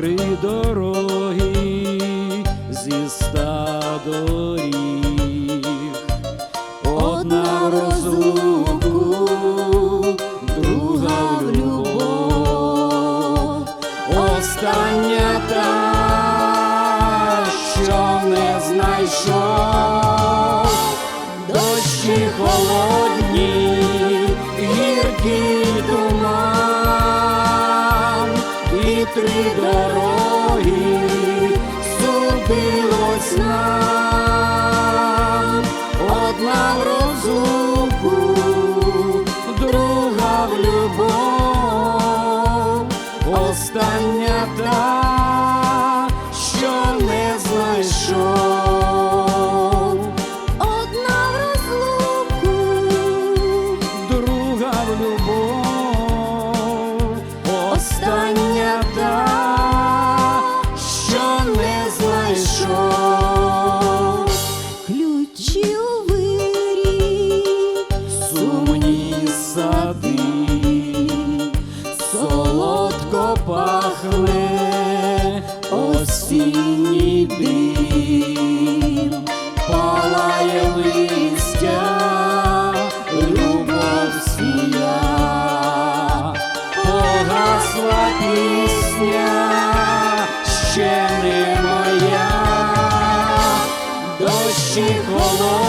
три дороги зі ста доріг. Одна в розлуку, друга в любов, остання та, що не знайшов дощі холодні, гіркий три дороги судилось нам, одна в розлуку, друга в любов, остання та, що не знайшов. Одна в розлуку, друга в любов, солодко пахне осінній дим, палає листя, любов сія, погасла пісня, ще не моя, дощі холодні,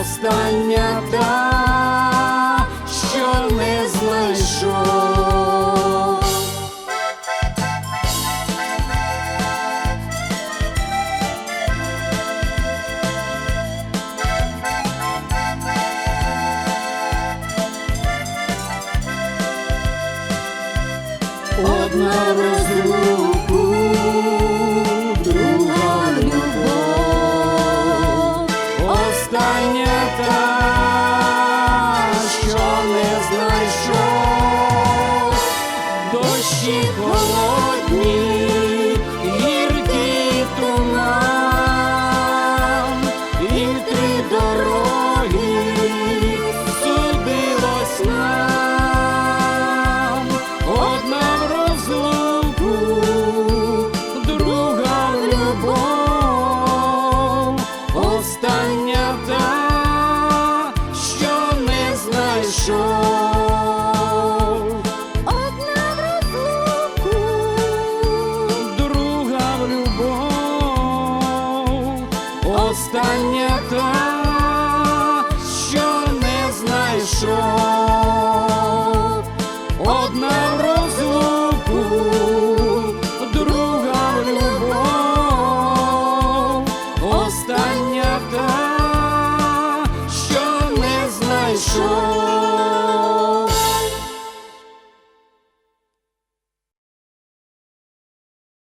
остання та, що не знайшов. Одна дощі холодні, остання та, що не знайшов одна розлуку, друга в любов, остання та, що не знайшов.